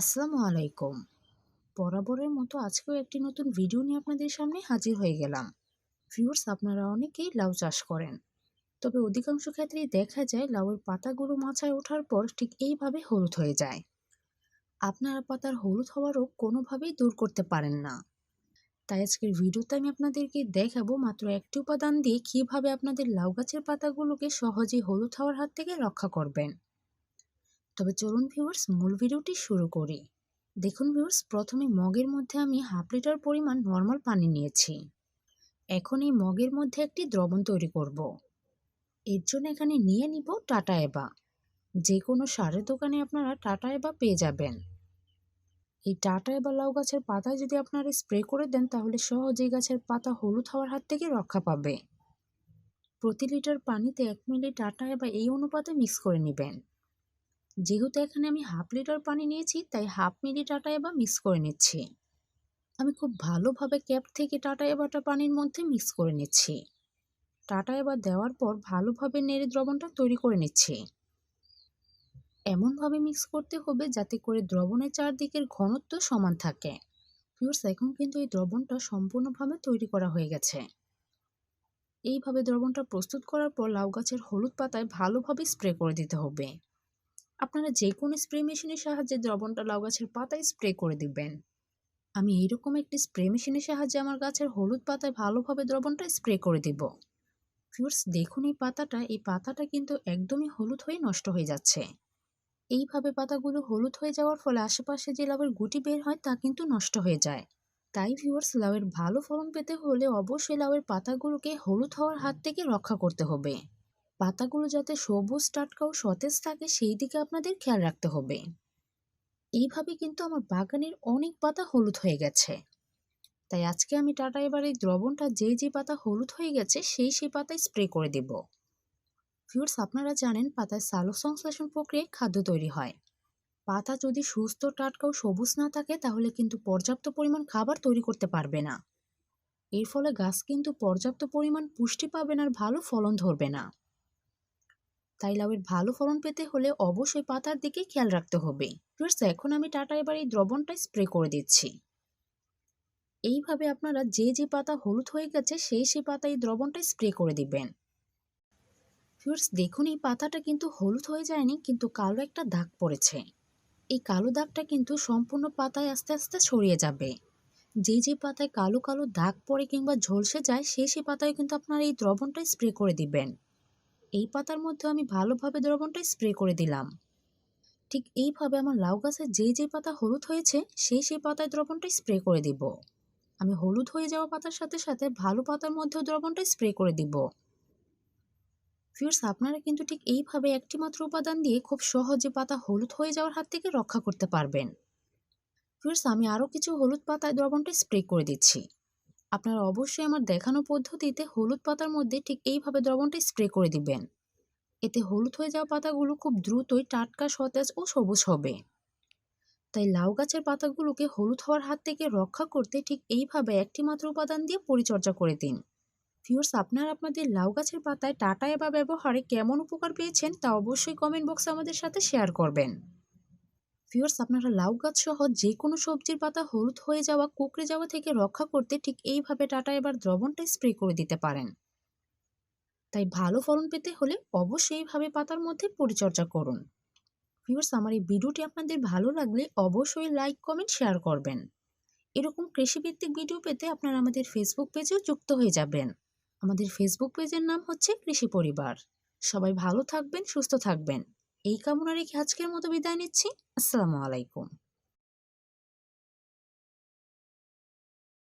আসসালামু আলাইকুম। বরাবরের মতো আজকেও একটি নতুন ভিডিও নিয়ে আপনাদের সামনে হাজির হয়ে গেলাম। ভিউয়ার্স, আপনারা অনেকেই লাউ চাষ করেন। তবে অধিকাংশ ক্ষেত্রেই দেখা যায় লাউয়ের পাতাগুলো মাচায় ওঠার পর ঠিক এইভাবে হলুদ হয়ে যায়। আপনারা পাতার হলুদ হওয়ারও কোনোভাবেই দূর করতে পারেন না। তাই আজকের ভিডিওতে আমি আপনাদেরকে দেখাবো মাত্র একটি উপাদান দিয়ে কীভাবে আপনাদের লাউ গাছের পাতাগুলোকে সহজেই হলুদ হওয়ার হাত থেকে রক্ষা করবেন। তবে চলুন ভিউয়ার্স মূল ভিডিওটি শুরু করি। দেখুন ভিউয়ার্স প্রথমে মগের মধ্যে আমি হাফ লিটার পরিমাণ নর্মাল পানি নিয়েছি। এখন এই মগের মধ্যে একটি দ্রবণ তৈরি করব। এর জন্য এখানে নিয়ে নিব টাটা এবা। যে কোনো সারের দোকানে আপনারা টাটা এবা পেয়ে যাবেন। এই টাটা এবা লাউ গাছের পাতায় যদি আপনারা স্প্রে করে দেন, তাহলে সহজেই গাছের পাতা হলুদ হওয়ার হাত থেকে রক্ষা পাবে। প্রতি লিটার পানিতে এক মিলি টাটা এবা এই অনুপাতে মিক্স করে নেবেন। যেহেতু এখানে আমি হাফ লিটার পানি নিয়েছি, তাই হাফ মিলি টাটা এবার মিক্স করে নিচ্ছি। আমি খুব ভালোভাবে ক্যাপ থেকে টাটা এবারটা পানির মধ্যে মিক্স করে নিচ্ছি। টাটা এবার দেওয়ার পর ভালোভাবে নেড়ে দ্রবণটা তৈরি করে নিচ্ছি। এমনভাবে মিক্স করতে হবে যাতে করে দ্রবণের চারদিকের ঘনত্ব সমান থাকে। ফিউর্স এখন কিন্তু এই দ্রবণটা সম্পূর্ণভাবে তৈরি করা হয়ে গেছে। এইভাবে দ্রবণটা প্রস্তুত করার পর লাউ গাছের হলুদ পাতায় ভালোভাবে স্প্রে করে দিতে হবে। আপনারা যে কোনো স্প্রে মেশিনের সাহায্যে দ্রবণটা লাউ গাছের পাতায় স্প্রে করে দিবেন। আমি এইরকম একটি স্প্রে মেশিনের সাহায্যে আমার গাছের হলুদ পাতায় ভালোভাবে দ্রবণটা স্প্রে করে দিব। ফিউর্স দেখুন এই পাতাটা এই পাতাটা কিন্তু একদমই হলুদ হয়ে নষ্ট হয়ে যাচ্ছে। এইভাবে পাতাগুলো হলুদ হয়ে যাওয়ার ফলে আশেপাশে যে লাউয়ের গুটি বের হয় তা কিন্তু নষ্ট হয়ে যায়। তাই ভিউয়ার্স লাউয়ের ভালো ফলন পেতে হলে অবশ্যই লাউয়ের পাতাগুলোকে হলুদ হওয়ার হাত থেকে রক্ষা করতে হবে। পাতাগুলো যাতে সবুজ, টাটকা ও সতেজ থাকে, সেই দিকে আপনাদের খেয়াল রাখতে হবে। এইভাবে কিন্তু আমার বাগানের অনেক পাতা হলুদ হয়ে গেছে। তাই আজকে আমি টাটা এবার এই দ্রবণটা যে যে পাতা হলুদ হয়ে গেছে, সেই সেই পাতায় স্প্রে করে দেব। ফিউর্স আপনারা জানেন পাতায় সালোক সংশ্লেষণ প্রক্রিয়ায় খাদ্য তৈরি হয়। পাতা যদি সুস্থ, টাটকা ও সবুজ না থাকে, তাহলে কিন্তু পর্যাপ্ত পরিমাণ খাবার তৈরি করতে পারবে না। এর ফলে গাছ কিন্তু পর্যাপ্ত পরিমাণ পুষ্টি পাবে না আর ভালো ফলন ধরবে না। তাই লাউয়ের ভালো ফলন পেতে হলে অবশ্যই পাতার দিকে খেয়াল রাখতে হবে। এখন আমি টাটা এবার এই দ্রবণটা স্প্রে করে দিচ্ছি। এইভাবে আপনারা যে যে পাতা হলুদ হয়ে গেছে, সেই সেই পাতা এই দ্রবণটা স্প্রে করে দিবেন। ফিউর্স দেখুন এই পাতাটা কিন্তু হলুদ হয়ে যায়নি, কিন্তু কালো একটা দাগ পড়েছে। এই কালো দাগটা কিন্তু সম্পূর্ণ পাতায় আস্তে আস্তে ছড়িয়ে যাবে। যে যে পাতায় কালো কালো দাগ পড়ে কিংবা ঝলসে যায় সেই সেই পাতায় কিন্তু আপনারা এই দ্রবণটা স্প্রে করে দিবেন। এই পাতার মধ্যে আমি ভালোভাবে দ্রবণটা স্প্রে করে দিলাম। ঠিক এইভাবে আমার লাউ গাছে যে যে পাতা হলুদ হয়েছে সেই সেই পাতায় দ্রবণটা স্প্রে করে দিব। আমি হলুদ হয়ে যাওয়া পাতার সাথে সাথে ভালো পাতার মধ্যেও দ্রবণটা স্প্রে করে দিব। ফিউর্স আপনারা কিন্তু ঠিক এইভাবে একটি মাত্র উপাদান দিয়ে খুব সহজে পাতা হলুদ হয়ে যাওয়ার হাত থেকে রক্ষা করতে পারবেন। ফিউর্স আমি আরও কিছু হলুদ পাতায় দ্রবণটা স্প্রে করে দিচ্ছি। আপনারা অবশ্যই আমার দেখানো পদ্ধতিতে হলুদ পাতার মধ্যে ঠিক এইভাবে দ্রবণটা স্প্রে করে দিবেন। এতে হলুদ হয়ে যাওয়া পাতাগুলো খুব দ্রুতই টাটকা, সতেজ ও সবুজ হবে। তাই লাউ গাছের পাতাগুলোকে হলুদ হওয়ার হাত থেকে রক্ষা করতে ঠিক এইভাবে একটি মাত্র উপাদান দিয়ে পরিচর্যা করে দিন। ফিওর্স আপনার আপনাদের লাউ গাছের পাতায় টাটায় বা ব্যবহারে কেমন উপকার পেয়েছেন তা অবশ্যই কমেন্ট বক্সে আমাদের সাথে শেয়ার করবেন। ফিওর্স আপনারা লাউ গাছ সহ যে কোনো সবজির পাতা হলুদ হয়ে যাওয়া, কুকড়ে যাওয়া থেকে রক্ষা করতে ঠিক এইভাবে টাটা এবার দ্রবণটা স্প্রে করে দিতে পারেন। তাই ভালো ফলন পেতে হলে অবশ্যই এইভাবে পাতার মধ্যে পরিচর্যা করুন। ফিওর্স আমার এই ভিডিওটি আপনাদের ভালো লাগলে অবশ্যই লাইক কমেন্ট শেয়ার করবেন। এরকম কৃষিভিত্তিক ভিডিও পেতে আপনারা আমাদের ফেসবুক পেজেও যুক্ত হয়ে যাবেন। আমাদের ফেসবুক পেজের নাম হচ্ছে কৃষি পরিবার। সবাই ভালো থাকবেন, সুস্থ থাকবেন। এই কামনা রেখে আজকের মতো বিদায় নিচ্ছি। আসসালামু আলাইকুম।